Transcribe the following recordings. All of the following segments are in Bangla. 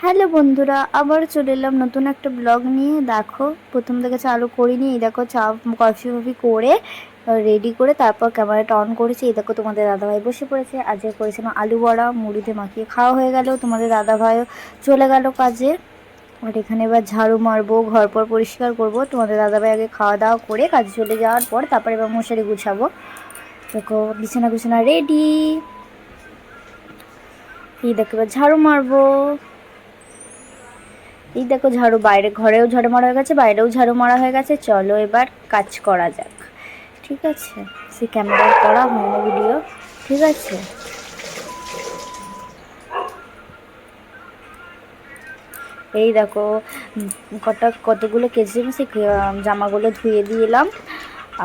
হ্যালো বন্ধুরা, আবার চলে এলাম নতুন একটা ব্লগ নিয়ে। দেখো, প্রথম থেকে চালু করিনি। এই দেখো, চা কফি ফফি করে রেডি করে তারপর ক্যামেরাটা অন করেছি। এই দেখো, তোমাদের দাদাভাই বসে পড়েছে। আজকে করেছিলাম আলু বড়া, মুড়িতে মাখিয়ে খাওয়া হয়ে গেল। তোমাদের দাদাভাইও চলে গেল কাজে। আর এখানে এবার ঝাড়ু মারবো, ঘর পর পরিষ্কার করব। তোমাদের দাদাভাই আগে খাওয়া দাওয়া করে কাজে চলে যাওয়ার পর তারপরে এবার মশারি গুছাবো। দেখো, বিছানা বিছানা রেডি এই দেখো, এবার ঝাড়ু মারবো। এই দেখো ঝাড়ু বাইরে ঘরেও ঝাড়ু মারা হয়ে গেছে বাইরেও ঝাড়ু মারা হয়ে গেছে। চলো এবার কাজ করা যাক। ঠিক আছে? সে ক্যামেরায় করা না ভিডিও ঠিক আছে? এই দেখো কটা কতগুলো কেজি আহ, জামাগুলো ধুয়ে দিলাম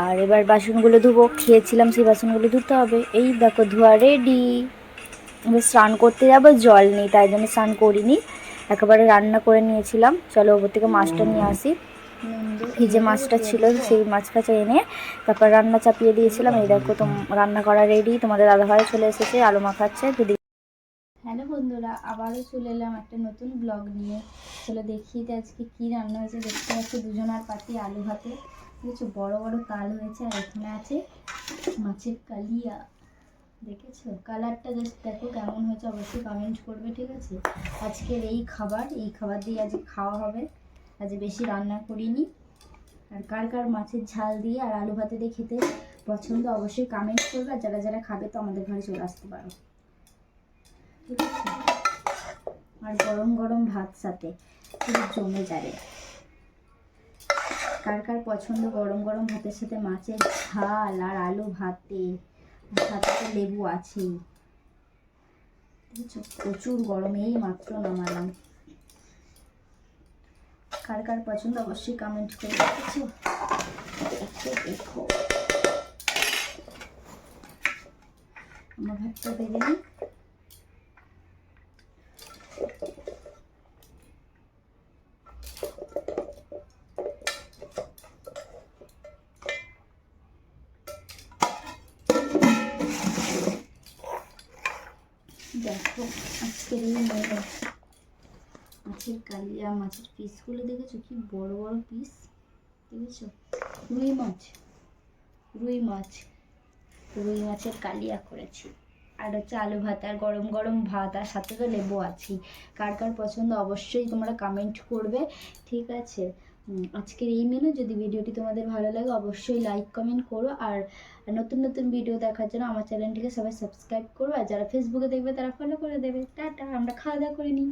আর এবার বাসনগুলো ধুবো। খেয়েছিলাম সেই বাসনগুলো ধুতে হবে। এই দেখো ধোয়া রেডি এবার স্নান করতে যাব জল নেই তাই জন্য স্নান করিনি। একেবারে রান্না করে নিয়েছিলাম। চলো ওপর থেকে মাছটা নিয়ে আসি। ভিজে মাছটা ছিল, সেই মাছ কাছে এনে তারপর রান্না চাপিয়ে দিয়েছিলাম। এই দেখো রান্না করা রেডি তোমাদের দাদাভাই চলে এসেছে, আলু মাখাচ্ছে যদি হ্যালো বন্ধুরা, আবারও চলে এলাম একটা নতুন ব্লগ নিয়ে। চলো দেখিয়ে দিই আজকে কী রান্না হয়েছে। দেখতে পাচ্ছি দুজনার পাতি আলু ভাতে। দেখেছ বড় বড় তাল হয়েছে আর এখানে আছে মাছের কালিয়া। দেখেছ? কালারটা জাস্ট দেখো কেমন হয়েছে, অবশ্যই কমেন্ট করবে, ঠিক আছে? আজকের এই খাবার এই খাবার দিয়ে আজকে খাওয়া হবে। আজ বেশি রান্না করিনি। আর কার কার মাছের ঝাল দিয়ে আর আলু ভাতে দিয়ে খেতে পছন্দ, অবশ্যই কমেন্ট করবে। আর যারা যারা খাবে তো আমাদের ঘরে চলে আসতে পারো। ঠিক আছে? আর গরম গরম ভাত সাথে পুরো জমে যাবে। কার কার পছন্দ গরম গরম ভাতের সাথে মাছের ঝাল আর আলু ভাতে? সাথে লেবু আছেই প্রচুর গরমেই মাত্র নামালাম। কার কার পছন্দ অবশ্যই কমেন্ট করে দেখেছ দেখো দেখো। আমার ভাতটা বেড়ে নিই। দেখো আজকের এই মাছের কালিয়া মাছের পিসগুলো দেখেছ? কি বড় বড় পিস দেখেছ? রুই মাছ। রুই মাছ। রুই মাছের কালিয়া করেছি। আর হচ্ছে আলু ভাত আর গরম গরম ভাত আর সাথে তো লেবু আছেই। কার কার পছন্দ অবশ্যই তোমরা কমেন্ট করবে। ঠিক আছে? আজকের এই মেনু যদি ভিডিওটি তোমাদের ভালো লাগে, অবশ্যই লাইক কমেন্ট করো। আর নতুন নতুন ভিডিও দেখার জন্য আমার চ্যানেলটিকে সবাই সাবস্ক্রাইব করো। আর যারা ফেসবুকে দেখবে, তারা ফলো করে দেবে। টাটা, আমরা খাওয়া দাওয়া করে নিই।